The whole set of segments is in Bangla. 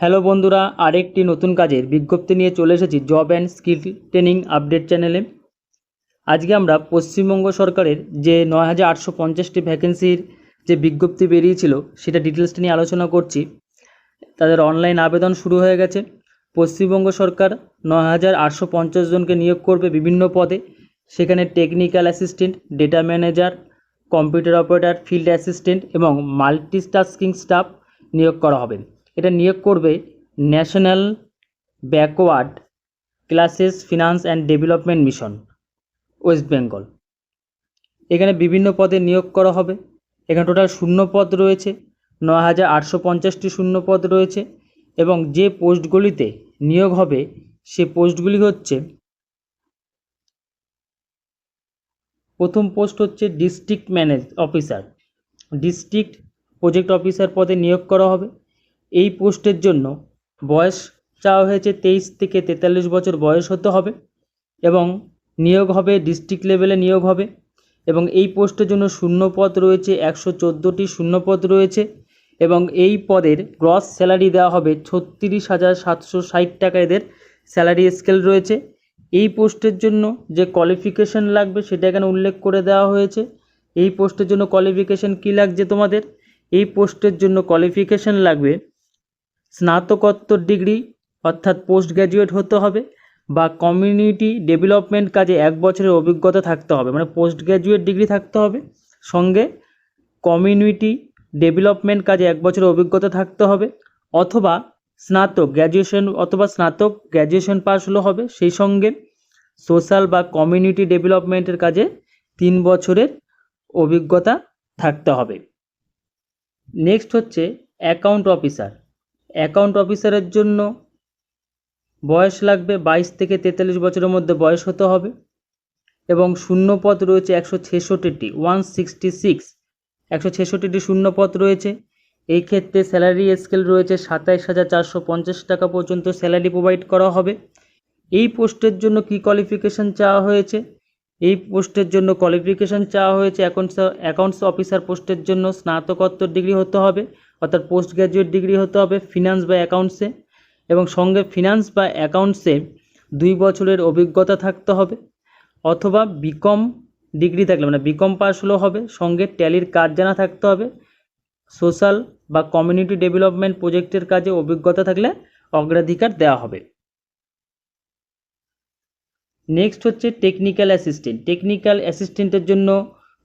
হ্যালো বন্ধুরা, আরেকটি নতুন কাজের বিজ্ঞপ্তি নিয়ে চলে এসেছি job and skill training update চ্যানেলে। আজকে আমরা পশ্চিমবঙ্গ সরকারের যে নয় হাজার আটশো পঞ্চাশটি ভ্যাকেন্সির যে বিজ্ঞপ্তি বেরিয়েছিল, সেটা ডিটেলসটা নিয়ে আলোচনা করছি। তাদের অনলাইন আবেদন শুরু হয়ে গেছে। পশ্চিমবঙ্গ সরকার নয় হাজার আটশো পঞ্চাশ জনকে নিয়োগ করবে বিভিন্ন পদে। সেখানে technical assistant data manager computer operator field assistant এবং মাল্টিটাস্কিং স্টাফ নিয়োগ করা হবে। এটা নিয়োগ করবে national backward classes finance and development mission West Bengal এখানে বিভিন্ন পদে নিয়োগ করা হবে। এখানে টোটাল শূন্য পদ রয়েছে ন হাজার আটশো পঞ্চাশটি শূন্য পদ রয়েছে এবং যে পোস্টগুলিতে নিয়োগ হবে, সে পোস্টগুলি হচ্ছে, প্রথম পোস্ট হচ্ছে district manage officer district project officer পদে নিয়োগ করা হবে। এই পোস্টের জন্য বয়স চাওয়া হয়েছে তেইশ থেকে তেতাল্লিশ বছর বয়স হতে হবে এবং নিয়োগ হবে ডিস্ট্রিক্ট লেভেলে নিয়োগ হবে এবং এই পোস্টের জন্য শূন্যপদ রয়েছে, একশো চোদ্দোটি শূন্যপদ রয়েছে এবং এই পদের গ্রস স্যালারি দেওয়া হবে ছত্রিশ হাজার সাতশো ষাট টাকা। এদের স্যালারি স্কেল রয়েছে। এই পোস্টের জন্য যে কোয়ালিফিকেশন লাগবে সেটা এখানে উল্লেখ করে দেওয়া হয়েছে। এই পোস্টের জন্য কোয়ালিফিকেশন কী লাগছে তোমাদের? এই পোস্টের জন্য কোয়ালিফিকেশন লাগবে স্নাতকোত্তর ডিগ্রি, অর্থাৎ পোস্ট গ্র্যাজুয়েট হতে হবে বা কমিউনিটি ডেভেলপমেন্ট কাজে এক বছরের অভিজ্ঞতা থাকতে হবে মানে পোস্ট গ্র্যাজুয়েট ডিগ্রি থাকতে হবে। সঙ্গে কমিউনিটি ডেভেলপমেন্ট কাজে এক বছরের অভিজ্ঞতা থাকতে হবে, অথবা স্নাতক গ্র্যাজুয়েশন অথবা স্নাতক গ্র্যাজুয়েশন পাস হলে হবে। সেই সঙ্গে সোশ্যাল বা কমিউনিটি ডেভেলপমেন্টের কাজে তিন বছরের অভিজ্ঞতা থাকতে হবে। নেক্সট হচ্ছে অ্যাকাউন্ট অফিসার। অ্যাকাউন্ট অফিসারের জন্য বয়স লাগবে বাইশ থেকে তেতাল্লিশ বছরের মধ্যে বয়স হতে হবে এবং শূন্য পদ রয়েছে একশো ছেষট্টিটি ওয়ান সিক্সটি সিক্স একশো ছেষট্টিটি শূন্য পদ রয়েছে। এই ক্ষেত্রে স্যালারি স্কেল রয়েছে সাতাইশ হাজার চারশো পঞ্চাশ টাকা পর্যন্ত স্যালারি প্রোভাইড করা হবে। এই পোস্টের জন্য কী কোয়ালিফিকেশান চাওয়া হয়েছে? এই পোস্টের জন্য কোয়ালিফিকেশান চাওয়া হয়েছে। অ্যাকাউন্টস অ্যাকাউন্টস অফিসার পোস্টের জন্য স্নাতকোত্তর ডিগ্রি হতে হবে। অর্থাৎ পোস্ট গ্র্যাজুয়েট ডিগ্রি হতে হবে ফিনান্স বা অ্যাকাউন্টসে এবং সঙ্গে ফিনান্স বা অ্যাকাউন্টসে দুই বছরের অভিজ্ঞতা থাকতে হবে অথবা বিকম ডিগ্রি থাকলে মানে বিকম পাস হলেও হবে, সঙ্গে ট্যালির কাজ জানা থাকতে হবে সোশ্যাল বা কমিউনিটি ডেভেলপমেন্ট প্রজেক্টের কাজে অভিজ্ঞতা থাকলে অগ্রাধিকার দেওয়া হবে। নেক্সট হচ্ছে টেকনিক্যাল অ্যাসিস্ট্যান্ট টেকনিক্যাল অ্যাসিস্ট্যান্টের জন্য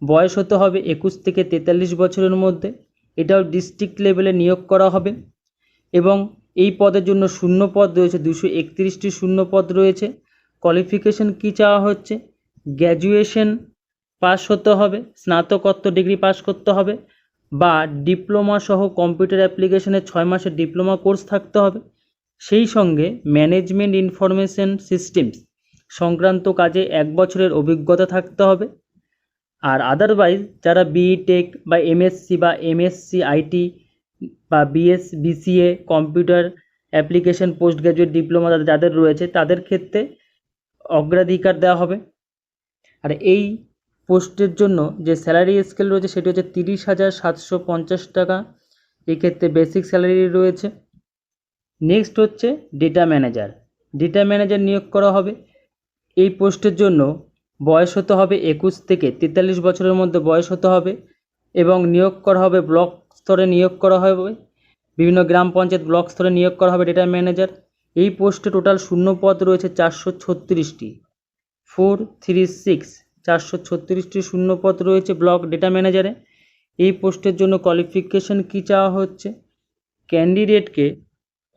বয়স হতে হবে একুশ থেকে তেতাল্লিশ বছরের মধ্যে। এটাও ডিস্ট্রিক্ট লেভেলে নিয়োগ করা হবে। এবং এই পদের জন্য শূন্য পদ রয়েছে, দুশো একত্রিশটি শূন্য পদ রয়েছে। কোয়ালিফিকেশন কী চাওয়া হচ্ছে? গ্র্যাজুয়েশন পাস হতে হবে, স্নাতকোত্তর ডিগ্রি পাস করতে হবে বা ডিপ্লোমা সহ কম্পিউটার অ্যাপ্লিকেশনের ছয় মাসের ডিপ্লোমা কোর্স থাকতে হবে। সেই সঙ্গে ম্যানেজমেন্ট ইনফরমেশন সিস্টেমস সংক্রান্ত কাজে এক বছরের অভিজ্ঞতা থাকতে হবে। আর আদারওয়াইজ যারা বিই টেক বা এমএসসি বা এমএসসি আইটি বা BS BCA computer application post graduate diploma যাদের রয়েছে, তাদের ক্ষেত্রে অগ্রাধিকার দেওয়া হবে। আর এই পোস্টের জন্য যে স্যালারি স্কেল রয়েছে, সেটি হচ্ছে তিরিশ হাজার সাতশো পঞ্চাশ টাকা। এক্ষেত্রে বেসিক স্যালারি রয়েছে। নেক্সট হচ্ছে ডেটা ম্যানেজার ডেটা ম্যানেজার নিয়োগ করা হবে। এই পোস্টের জন্য বয়স হতে হবে একুশ থেকে তেতাল্লিশ বছরের মধ্যে বয়স হতে হবে এবং নিয়োগ করা হবে ব্লক স্তরে নিয়োগ করা হবে। বিভিন্ন গ্রাম পঞ্চায়েত ব্লক স্তরে নিয়োগ করা হবে ডেটা ম্যানেজার। এই পোস্টে টোটাল শূন্য পদ রয়েছে চারশো ছত্রিশটি। ফোর থ্রি সিক্স চারশো ছত্রিশটি শূন্য পদ রয়েছে ব্লক ডেটা ম্যানেজারে। এই পোস্টের জন্য কোয়ালিফিকেশন কী চাওয়া হচ্ছে? ক্যান্ডিডেটকে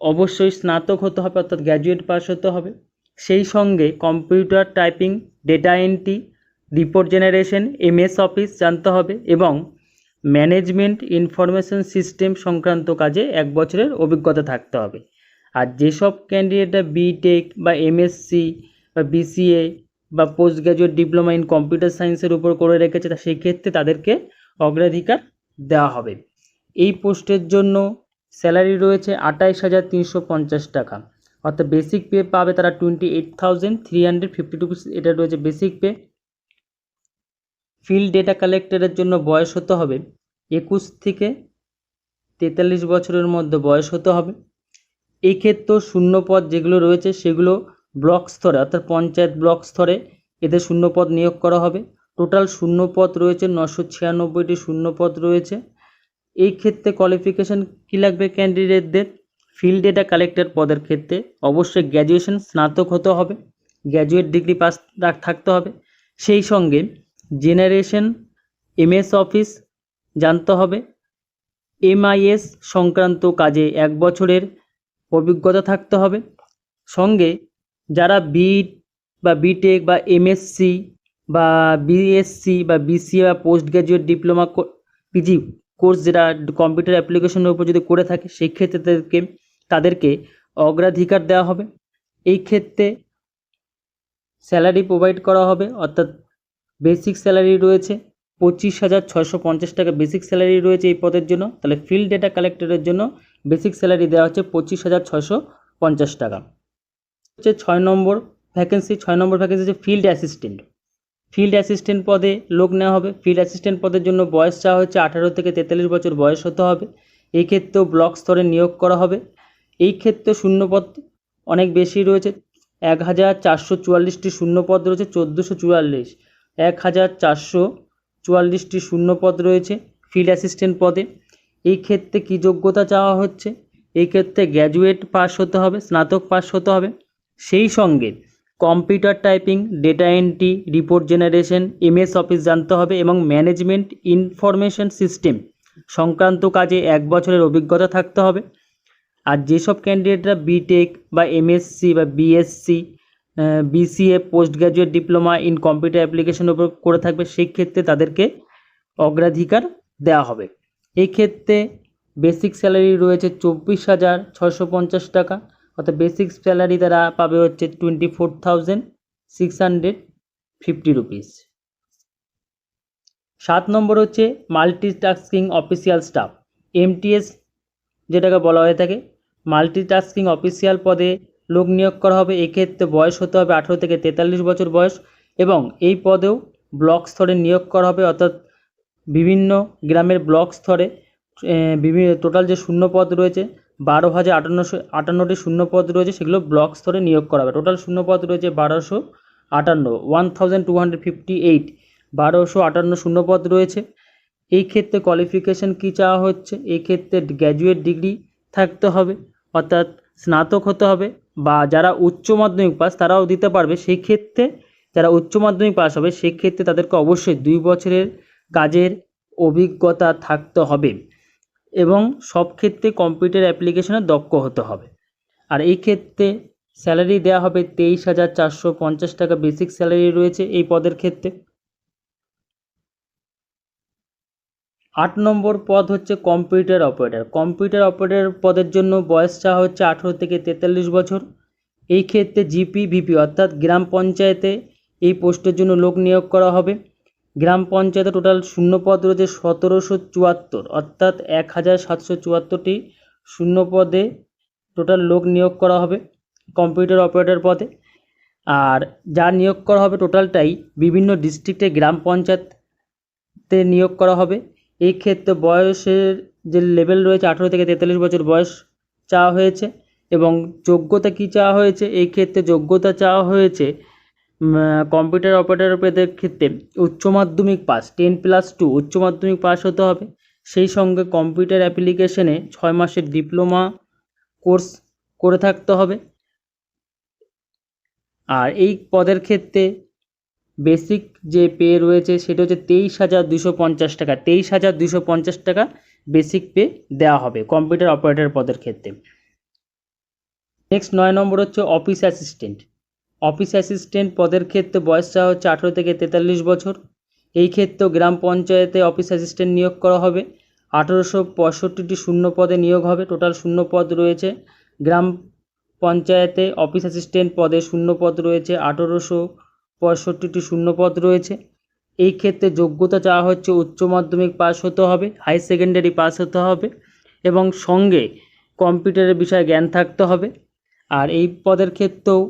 অবশ্যই স্নাতক হতে হবে, অর্থাৎ গ্র্যাজুয়েট পাস হতে হবে। সেই সঙ্গে computer typing data entry report generation MS office জানতে হবে এবং ম্যানেজমেন্ট ইনফরমেশন সিস্টেম সংক্রান্ত কাজে এক বছরের অভিজ্ঞতা থাকতে হবে। আর যেসব ক্যান্ডিডেটরা বিটেক বা এমএসসি বা বিসিএ বা post graduate diploma in computer সায়েন্সের উপর করে রেখেছে, তা সেই ক্ষেত্রে তাদেরকে অগ্রাধিকার দেওয়া হবে। এই পোস্টের জন্য স্যালারি রয়েছে আঠাইশ হাজার তিনশো পঞ্চাশ টাকা। অর্থাৎ বেসিক পে পাবে তারা twenty eight thousand three hundred fifty এটা রয়েছে বেসিক পে ফিল্ড ডেটা কালেক্টরের জন্য বয়স হতে হবে একুশ থেকে তেতাল্লিশ বছরের মধ্যে বয়স হতে হবে। এই ক্ষেত্রেও শূন্য পদ যেগুলো রয়েছে সেগুলো ব্লক স্তরে অর্থাৎ পঞ্চায়েত ব্লক স্তরে এদের শূন্য পদ নিয়োগ করা হবে। টোটাল শূন্য পদ রয়েছে নশো ছিয়ানব্বইটি শূন্য পদ রয়েছে। এই ক্ষেত্রে কোয়ালিফিকেশান কী লাগবে ক্যান্ডিডেটদের ফিল্ড ডেটা কালেক্টর পদের ক্ষেত্রে অবশ্যই গ্র্যাজুয়েশন স্নাতক হতে হবে গ্র্যাজুয়েট ডিগ্রি পাস থাকতে হবে। সেই সঙ্গে জেনারেশন এমএস অফিস জানতে হবে। এমআইএস সংক্রান্ত কাজে এক বছরের অভিজ্ঞতা থাকতে হবে। সঙ্গে যারা বিট বা বিটেক বা এমএসসি বা বিএসসি বা বিসিএ বা post graduate diploma PG course যেটা কম্পিউটার অ্যাপ্লিকেশনের উপর যদি করে থাকে, সেই ক্ষেত্রে তাদেরকে তাদেরকে অগ্রাধিকার দেওয়া হবে। এই ক্ষেত্রে স্যালারি প্রোভাইড করা হবে, অর্থাৎ বেসিক স্যালারি রয়েছে, পঁচিশ হাজার ছয়শো পঞ্চাশ টাকা বেসিক স্যালারি রয়েছে এই পদের জন্য। তাহলে ফিল্ড ডেটা কালেক্টরের জন্য বেসিক স্যালারি দেওয়া হচ্ছে পঁচিশ হাজার ছয়শো পঞ্চাশ টাকা। হচ্ছে ছয় নম্বর ভ্যাকেন্সি, ছয় নম্বর ভ্যাকেন্সি হচ্ছে ফিল্ড অ্যাসিস্ট্যান্ট। ফিল্ড অ্যাসিস্ট্যান্ট পদে লোক নেওয়া হবে। ফিল্ড অ্যাসিস্ট্যান্ট পদের জন্য বয়স চাওয়া হচ্ছে আঠারো থেকে তেতাল্লিশ বছর বয়স হতে হবে। এক্ষেত্রেও ব্লক স্তরে নিয়োগ করা হবে। এই ক্ষেত্রে শূন্যপদ অনেক বেশি রয়েছে। এক হাজার চারশো চুয়াল্লিশটি শূন্যপদ রয়েছে, চোদ্দোশো চুয়াল্লিশ। এক হাজার চারশো চুয়াল্লিশটি শূন্যপদ রয়েছে ফিল্ড অ্যাসিস্ট্যান্ট পদে। এই ক্ষেত্রে কী যোগ্যতা চাওয়া হচ্ছে? এই ক্ষেত্রে গ্র্যাজুয়েট পাস হতে হবে, স্নাতক পাস হতে হবে। সেই সঙ্গে computer typing data entry report generation MS office জানতে হবে এবং ম্যানেজমেন্ট ইনফরমেশন সিস্টেম সংক্রান্ত কাজে এক বছরের অভিজ্ঞতা থাকতে হবে। আর যেসব ক্যান্ডিডেটরা বিটেক বা এমএসসি বা BSc BCA post graduate diploma in computer অ্যাপ্লিকেশনের উপর করে থাকবে, সেই ক্ষেত্রে তাদেরকে অগ্রাধিকার দেওয়া হবে। এই ক্ষেত্রে বেসিক স্যালারি রয়েছে চব্বিশ হাজার ছশো পঞ্চাশ টাকা, অর্থাৎ বেসিক স্যালারি তারা পাবে হচ্ছে twenty four thousand six hundred fifty rupees সাত নম্বর হচ্ছে মাল্টিটাস্কিং অফিসিয়াল স্টাফ এমটিএস যেটাকে বলা হয়ে থাকে মাল্টিটাস্কিং অফিসিয়াল পদে লোক নিয়োগ করা হবে। এক্ষেত্রে বয়স হতে হবে আঠেরো থেকে তেতাল্লিশ বছর বয়স এবং এই পদেও ব্লক স্তরে নিয়োগ করা হবে। অর্থাৎ বিভিন্ন গ্রামের ব্লক স্তরে বিভিন্ন টোটাল যে শূন্য পদ রয়েছে, বারো হাজার আটান্নশো আটান্নটি শূন্য পদ রয়েছে, সেগুলো ব্লক স্তরে নিয়োগ করা হবে। টোটাল শূন্য পদ রয়েছে বারোশো আটান্ন, one thousand two hundred fifty eight, বারোশো আটান্ন শূন্য পদ রয়েছে। এই ক্ষেত্রে কোয়ালিফিকেশান কী চাওয়া হচ্ছে? এই ক্ষেত্রে গ্র্যাজুয়েট ডিগ্রি থাকতে হবে। অর্থাৎ স্নাতক হতে হবে বা যারা উচ্চ মাধ্যমিক পাস তারাও দিতে পারবে। সেই ক্ষেত্রে যারা উচ্চ মাধ্যমিক পাস হবে সেই ক্ষেত্রে তাদেরকে অবশ্যই দুই বছরের কাজের অভিজ্ঞতা থাকতে হবে এবং সব ক্ষেত্রে কম্পিউটার অ্যাপ্লিকেশনে দক্ষ হতে হবে। আর এই ক্ষেত্রে স্যালারি দেওয়া হবে তেইশ হাজার চারশো পঞ্চাশ টাকা বেসিক স্যালারি রয়েছে এই পদের ক্ষেত্রে। আট নম্বর পদ হচ্ছে কম্পিউটার অপারেটর। কম্পিউটার অপারেটর পদের জন্য বয়স চাওয়া হচ্ছে আঠেরো থেকে তেতাল্লিশ বছর। এই ক্ষেত্রে জিপি, ভিপি অর্থাৎ গ্রাম পঞ্চায়েতে এই পোস্টের জন্য লোক নিয়োগ করা হবে। গ্রাম পঞ্চায়েতে টোটাল শূন্য পদ রয়েছে সতেরোশো চুয়াত্তর, অর্থাৎ এক হাজার সাতশো চুয়াত্তরটি শূন্য পদে টোটাল লোক নিয়োগ করা হবে কম্পিউটার অপারেটর পদে। আর যা নিয়োগ করা হবে টোটালটাই বিভিন্ন ডিস্ট্রিক্টে গ্রাম পঞ্চায়েতে নিয়োগ করা হবে। এই ক্ষেত্রে বয়সের যে লেভেল রয়েছে, আঠেরো থেকে তেতাল্লিশ বছর বয়স চাওয়া হয়েছে এবং যোগ্যতা কী চাওয়া হয়েছে? এই ক্ষেত্রে যোগ্যতা চাওয়া হয়েছে কম্পিউটার অপারেটর পদের ক্ষেত্রে উচ্চ মাধ্যমিক পাস টেন প্লাস টু উচ্চ মাধ্যমিক পাস হতে হবে। সেই সঙ্গে কম্পিউটার অ্যাপ্লিকেশনে ছয় মাসের ডিপ্লোমা কোর্স করে থাকতে হবে। আর এই পদের ক্ষেত্রে বেসিক যে পে রয়েছে সেটা হচ্ছে তেইশ হাজার দুশো পঞ্চাশ টাকা। তেইশ হাজার দুশো পঞ্চাশ টাকা বেসিক পে দেওয়া হবে কম্পিউটার অপারেটর পদের ক্ষেত্রে। নেক্সট নয় নম্বর হচ্ছে অফিস অ্যাসিস্ট্যান্ট অফিস অ্যাসিস্ট্যান্ট পদের ক্ষেত্রে বয়স চাওয়া হচ্ছে আঠেরো থেকে তেতাল্লিশ বছর। এই ক্ষেত্রেও গ্রাম পঞ্চায়েতে অফিস অ্যাসিস্ট্যান্ট নিয়োগ করা হবে। আঠেরোশো পঁয়ষট্টিটি শূন্য পদে নিয়োগ হবে। টোটাল শূন্য পদ রয়েছে। গ্রাম পঞ্চায়েতে অফিস অ্যাসিস্ট্যান্ট পদে শূন্য পদ রয়েছে। আঠেরোশো পঁয়ষট্টিটি শূন্য পদ রয়েছে। এই ক্ষেত্রে যোগ্যতা চাওয়া হচ্ছে উচ্চ মাধ্যমিক পাস হতে হবে, হাই সেকেন্ডারি পাস হতে হবে এবং সঙ্গে কম্পিউটারের বিষয়ে জ্ঞান থাকতে হবে। আর এই পদের ক্ষেত্রেও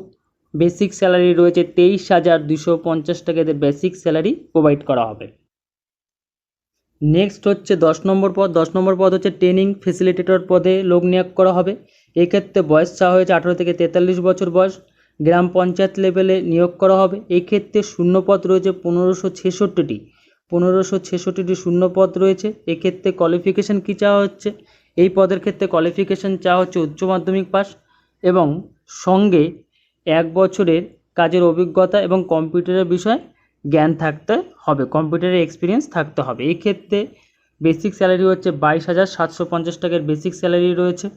বেসিক স্যালারি রয়েছে তেইশ হাজার দুশো পঞ্চাশ টাকা। এদের বেসিক স্যালারি প্রোভাইড করা হবে। নেক্সট হচ্ছে দশ নম্বর পদ। দশ নম্বর পদ হচ্ছে ট্রেনিং ফেসিলিটেটর পদে লোক নিয়োগ করা হবে। এক্ষেত্রে বয়স চাওয়া হয়েছে আঠেরো থেকে তেতাল্লিশ বছর বয়স। গ্রাম পঞ্চায়েত লেভেলে নিয়োগ করা হবে। এই ক্ষেত্রে শূন্যপদ রয়েছে পনেরোশো ছেষট্টিটি। পনেরোশো ছেষট্টিটি শূন্যপদ রয়েছে। এক্ষেত্রে কোয়ালিফিকেশান কী চাওয়া হচ্ছে? এই পদের ক্ষেত্রে কোয়ালিফিকেশান চাওয়া হচ্ছে উচ্চ মাধ্যমিক পাস এবং সঙ্গে এক বছরের কাজের অভিজ্ঞতা এবং কম্পিউটারের বিষয়ে জ্ঞান থাকতে হবে। কম্পিউটারের এক্সপিরিয়েন্স থাকতে হবে। এই ক্ষেত্রে বেসিক স্যালারি হচ্ছে বাইশ হাজার সাতশো পঞ্চাশ টাকার বেসিক স্যালারি রয়েছে।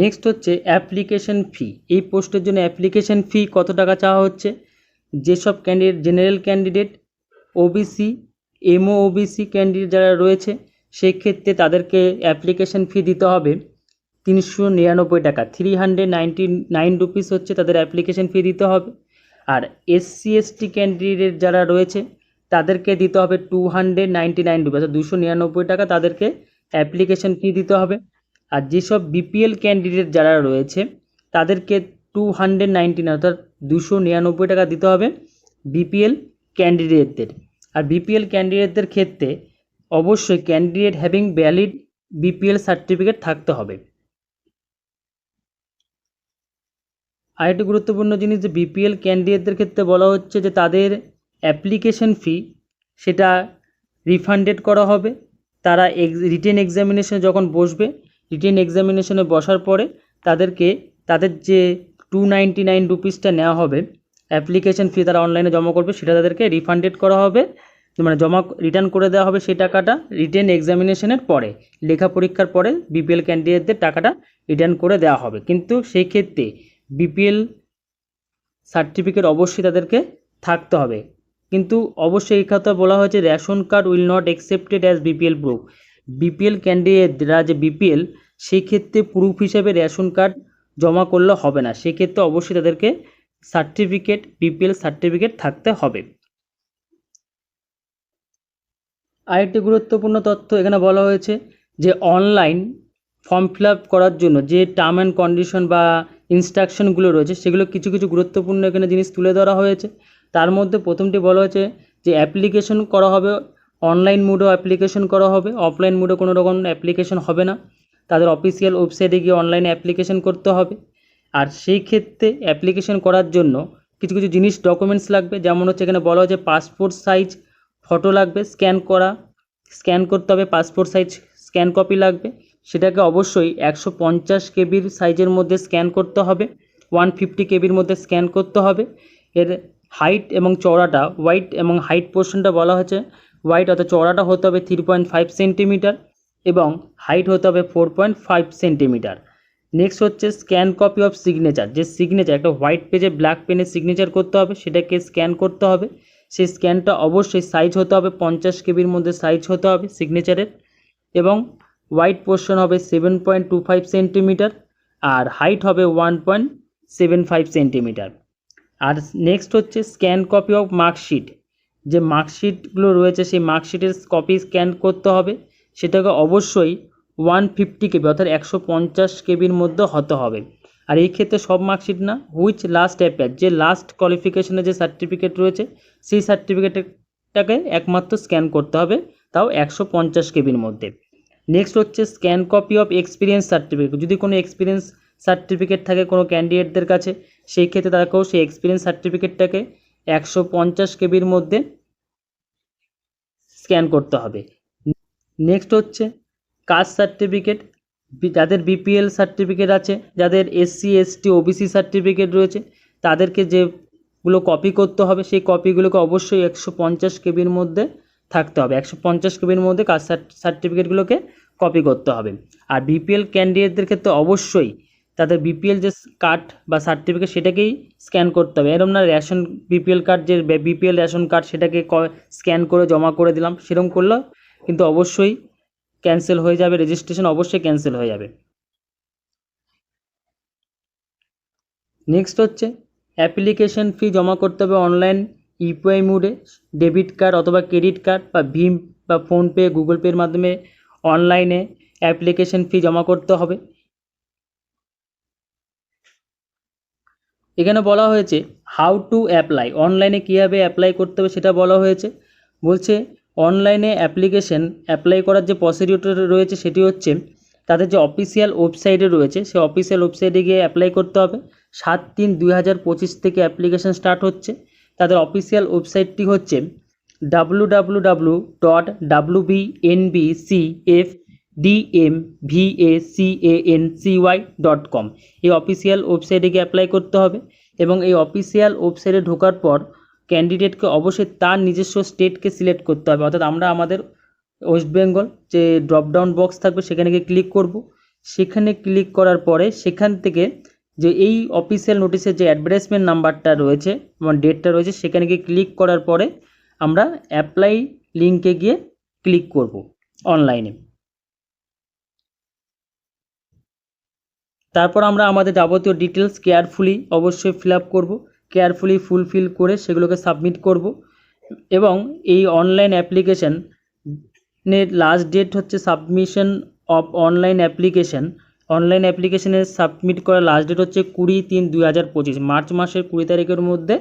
নেক্সট হচ্ছে অ্যাপ্লিকেশন ফি এই পোস্টের জন্য অ্যাপ্লিকেশন ফি কত টাকা চাওয়া হচ্ছে? যেসব candidate general candidate OBC MO OBC candidate যারা রয়েছে, সেক্ষেত্রে তাদেরকে অ্যাপ্লিকেশন ফি দিতে হবে তিনশো নিরানব্বই টাকা। Three hundred ninety nine rupees হচ্ছে তাদের অ্যাপ্লিকেশন ফি দিতে হবে। আর এসসি এসটি ক্যান্ডিডেট যারা রয়েছে, তাদেরকে দিতে হবে two hundred ninety nine rupee অর্থাৎ দুশো নিরানব্বই টাকা তাদেরকে অ্যাপ্লিকেশন ফি দিতে হবে। আর যেসব বিপিএল ক্যান্ডিডেট যারা রয়েছে, তাদেরকে টু হান্ড্রেড নাইনটি নাইন অর্থাৎ দুশো নিরানব্বই টাকা দিতে হবে বিপিএল ক্যান্ডিডেটদের আর বিপিএল ক্যান্ডিডেটদের ক্ষেত্রে অবশ্যই candidate having valid BPL certificate থাকতে হবে। আরেকটি গুরুত্বপূর্ণ জিনিস যে বিপিএল ক্যান্ডিডেটদের ক্ষেত্রে বলা হচ্ছে যে তাদের অ্যাপ্লিকেশন ফি সেটা রিফান্ডেড করা হবে। তারা রিটেন এক্সামিনেশনে যখন বসবে রিটেন এক্সামিনেশনে বসার পরে তাদেরকে, তাদের যে টু নাইনটি নাইন রুপিসটা নেওয়া হবে অ্যাপ্লিকেশন ফি তারা অনলাইনে জমা করবে, সেটা তাদেরকে রিফান্ডেড করা হবে। মানে জমা রিটার্ন করে দেওয়া হবে সেই টাকাটা রিটেন এক্সামিনেশনের পরে। লেখা পরীক্ষার পরে বিপিএল ক্যান্ডিডেটদের টাকাটা রিটার্ন করে দেওয়া হবে। কিন্তু সেই ক্ষেত্রে বিপিএল সার্টিফিকেট অবশ্যই তাদেরকে থাকতে হবে। কিন্তু অবশ্যই এই কথা বলা হয়েছে, ration card will not accepted as BPL proof BPL ক্যান্ডিডেটরা যে বিপিএল সেই ক্ষেত্রে প্রুফ হিসেবে রেশন কার্ড জমা করলে হবে না। সেক্ষেত্রে অবশ্যই তাদেরকে সার্টিফিকেট বিপিএল সার্টিফিকেট থাকতে হবে। আরেকটি গুরুত্বপূর্ণ তথ্য এখানে বলা হয়েছে যে অনলাইন ফর্ম ফিল করার জন্য যে টার্ম অ্যান্ড কন্ডিশন বা ইনস্ট্রাকশনগুলো রয়েছে, সেগুলো কিছু কিছু গুরুত্বপূর্ণ এখানে জিনিস তুলে ধরা হয়েছে। তার মধ্যে প্রথমটি বলা হয়েছে যে অ্যাপ্লিকেশন করা হবে অনলাইন মোডেও অ্যাপ্লিকেশন করা হবে অফলাইন মোডে কোনো রকম অ্যাপ্লিকেশন হবে না। তাদের অফিসিয়াল ওয়েবসাইটে গিয়ে অনলাইনে অ্যাপ্লিকেশন করতে হবে। আর সেই ক্ষেত্রে অ্যাপ্লিকেশন করার জন্য কিছু কিছু জিনিস ডকুমেন্টস লাগবে। যেমন হচ্ছে এখানে বলা হয়েছে পাসপোর্ট সাইজ ফটো লাগবে স্ক্যান করা। স্ক্যান করতে হবে পাসপোর্ট সাইজ স্ক্যান কপি লাগবে। সেটাকে অবশ্যই একশো পঞ্চাশ কেবির সাইজের মধ্যে স্ক্যান করতে হবে। ওয়ান ফিফটি কেবির মধ্যে স্ক্যান করতে হবে। এর হাইট এবং চওড়াটা হোয়াইট এবং হাইট পোর্শনটা বলা হয়েছে। হোয়াইট অর্থাৎ চওড়াটা হতে হবে থ্রি পয়েন্ট ফাইভ সেন্টিমিটার এবং হাইট হতে হবে four point five centimetre next হচ্ছে স্ক্যান কপি অফ সিগনেচার যে সিগনেচার একটা হোয়াইট পেজে ব্ল্যাক পেনে সিগনেচার করতে হবে, সেটাকে স্ক্যান করতে হবে। সেই স্ক্যানটা অবশ্যই সাইজ হতে হবে, পঞ্চাশ কেবির মধ্যে সাইজ হতে হবে সিগনেচারের এবং হোয়াইট পোর্শন হবে seven point two five centimetre আর হাইট হবে one point seven five centimetre আর নেক্সট হচ্ছে স্ক্যান কপি অফ মার্কশিট যে মার্কশিটগুলো রয়েছে, সেই মার্কশিটের কপি স্ক্যান করতে হবে। সেটাকে অবশ্যই ওয়ান ফিফটি কেবি, অর্থাৎ একশো পঞ্চাশ কেবির মধ্যে হতে হবে। আর এই ক্ষেত্রে সব মার্কশিট না হুইচ লাস্ট অ্যাপেয়ার যে লাস্ট কোয়ালিফিকেশনের যে সার্টিফিকেট রয়েছে, সেই সার্টিফিকেটটাকে একমাত্র স্ক্যান করতে হবে, তাও একশো পঞ্চাশ কেবির মধ্যে। নেক্সট হচ্ছে scan copy of experience certificate যদি কোনো এক্সপিরিয়েন্স সার্টিফিকেট থাকে কোনো ক্যান্ডিডেটদের কাছে, সেই ক্ষেত্রে তাকেও সেই এক্সপিরিয়েন্স সার্টিফিকেটটাকে একশো পঞ্চাশ কেবির মধ্যে স্ক্যান করতে হবে। নেক্সট হচ্ছে কাস্ট সার্টিফিকেট যাদের বিপিএল সার্টিফিকেট আছে, যাদের এসসি এসটি ওবিসি সার্টিফিকেট রয়েছে, তাদেরকে যেগুলো কপি করতে হবে, সেই কপিগুলোকে অবশ্যই একশো পঞ্চাশ কেবির মধ্যে থাকতে হবে। একশো পঞ্চাশ কেবির মধ্যে কাস্ট সার্টিফিকেটগুলোকে কপি করতে হবে। আর বিপিএল ক্যান্ডিডেটদের ক্ষেত্রে অবশ্যই তাদের বিপিএল যে কার্ড বা সার্টিফিকেট সেটাকেই স্ক্যান করতে হবে। এরকম না রেশন বিপিএল কার্ড যে বিপিএল রেশন কার্ড সেটাকে স্ক্যান করে জমা করে দিলাম সেরকম করলেও কিন্তু অবশ্যই ক্যান্সেল হয়ে যাবে রেজিস্ট্রেশন অবশ্যই ক্যান্সেল হয়ে যাবে। নেক্সট হচ্ছে অ্যাপ্লিকেশন ফি জমা করতে হবে অনলাইন ইউপিআই মোডে ডেবিট কার্ড অথবা ক্রেডিট কার্ড বা ভীম বা ফোনপে, গুগল পের মাধ্যমে অনলাইনে অ্যাপ্লিকেশন ফি জমা করতে হবে। এখানে বলা হয়েছে হাউ টু অ্যাপ্লাই অনলাইনে কীভাবে অ্যাপ্লাই করতে হবে সেটা বলা হয়েছে। বলছে অনলাইনে অ্যাপ্লিকেশন অ্যাপ্লাই করার যে প্রসিডিউরটা রয়েছে সেটি হচ্ছে তাদের যে অফিসিয়াল ওয়েবসাইটে রয়েছে সেই অফিসিয়াল ওয়েবসাইটে গিয়ে অ্যাপ্লাই করতে হবে। সাত তিন দুই হাজার পঁচিশ থেকে অ্যাপ্লিকেশন স্টার্ট হচ্ছে। তাদের অফিসিয়াল ওয়েবসাইটটি হচ্ছে W W W dot W B N B C F D M V A C A N C Y dot com এই অফিসিয়াল ওয়েবসাইটে গিয়ে অ্যাপ্লাই করতে হবে এবং এই অফিসিয়াল ওয়েবসাইটে ঢোকার পর ক্যান্ডিডেটকে অবশ্যই তার নিজস্ব স্টেটকে সিলেক্ট করতে হবে। অর্থাৎ আমরা আমাদের ওয়েস্ট বেঙ্গল যে ড্রপডাউন বক্স থাকবে সেখানে গিয়ে ক্লিক করব। সেখানে ক্লিক করার পরে সেখান থেকে যে এই অফিসিয়াল নোটিশের যে অ্যাডভার্টাইজমেন্ট নাম্বারটা রয়েছে এবং ডেটটা রয়েছে, সেখানে গিয়ে ক্লিক করার পরে আমরা অ্যাপ্লাই লিঙ্কে গিয়ে ক্লিক করব অনলাইনে। তারপর আমরা আমাদের যাবতীয় ডিটেলস কেয়ারফুলি অবশ্যই ফিল আপ করব। কেয়ারফুলি ফুলফিল করে সেগুলোকে সাবমিট করব। এবং এই অনলাইন অ্যাপ্লিকেশান এর লাস্ট ডেট হচ্ছে submission of online application online অ্যাপ্লিকেশানের submit করার লাস্ট ডেট হচ্ছে কুড়ি তিন দুই হাজার পঁচিশ। মার্চ মাসের কুড়ি তারিখের মধ্যে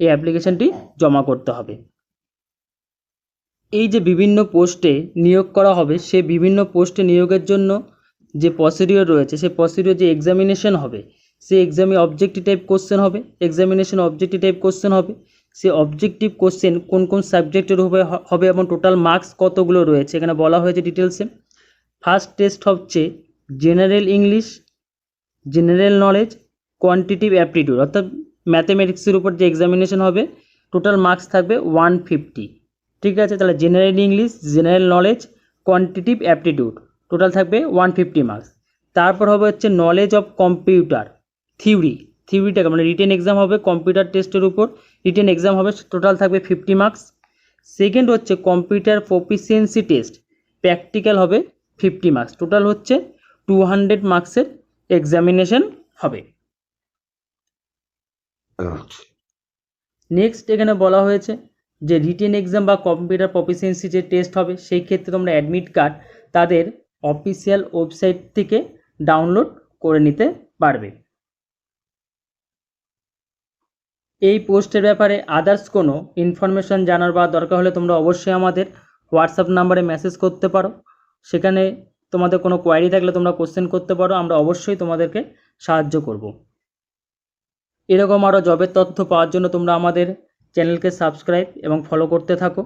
এই অ্যাপ্লিকেশানটি জমা করতে হবে। এই যে বিভিন্ন পোস্টে নিয়োগ করা হবে সে বিভিন্ন পোস্টে নিয়োগের জন্য যে প্রসিডিওর রয়েছে সে প্রসিডিওর যে এক্সামিনেশন হবে সে এক্সামে অবজেক্টিভ টাইপ কোশ্চেন হবে এক্সামিনেশন অবজেক্টিভ টাইপ কোশ্চেন হবে। সে অবজেক্টিভ কোশ্চেন কোন কোন সাবজেক্টের হবে হবে এবং টোটাল মার্কস কতগুলো রয়েছে, এখানে বলা হয়েছে ডিটেলসে ফার্স্ট টেস্ট হচ্ছে general English general knowledge quantitative aptitude অর্থাৎ ম্যাথামেটিক্সের উপর যে এক্সামিনেশন হবে টোটাল মার্কস থাকবে ওয়ান ফিফটি ঠিক আছে? তাহলে general English general knowledge quantitative aptitude total থাকবে ওয়ান ফিফটি মার্কস তারপর হবে হচ্ছে নলেজ অফ কম্পিউটার থিওরি থিওরিটাকে মানে রিটেন এক্সাম হবে কম্পিউটার টেস্টের উপর রিটেন এক্সাম হবে টোটাল থাকবে ফিফটি মার্কস সেকেন্ড হচ্ছে কম্পিউটার প্রফিসিয়েন্সি টেস্ট প্র্যাকটিক্যাল হবে ফিফটি মার্কস টোটাল হচ্ছে টু হান্ড্রেড মার্কসের এক্সামিনেশন হবে। নেক্সট এখানে বলা হয়েছে যে রিটেন এক্সাম বা কম্পিউটার প্রফিসিয়েন্সি যে টেস্ট হবে সেই ক্ষেত্রে তোমরা অ্যাডমিট কার্ড তাদের অফিসিয়াল ওয়েবসাইট থেকে ডাউনলোড করে নিতে পারবে। এই পোস্টের ব্যাপারে আদার্স কোনো ইনফরমেশান জানার বা দরকার হলে তোমরা অবশ্যই আমাদের হোয়াটসঅ্যাপ নাম্বারে মেসেজ করতে পারো। সেখানে তোমাদের কোনো কোয়ারি থাকলে তোমরা কোশ্চেন করতে পারো। আমরা অবশ্যই তোমাদেরকে সাহায্য করব। এরকম আরও জবের তথ্য পাওয়ার জন্য তোমরা আমাদের চ্যানেলকে সাবস্ক্রাইব এবং ফলো করতে থাকো।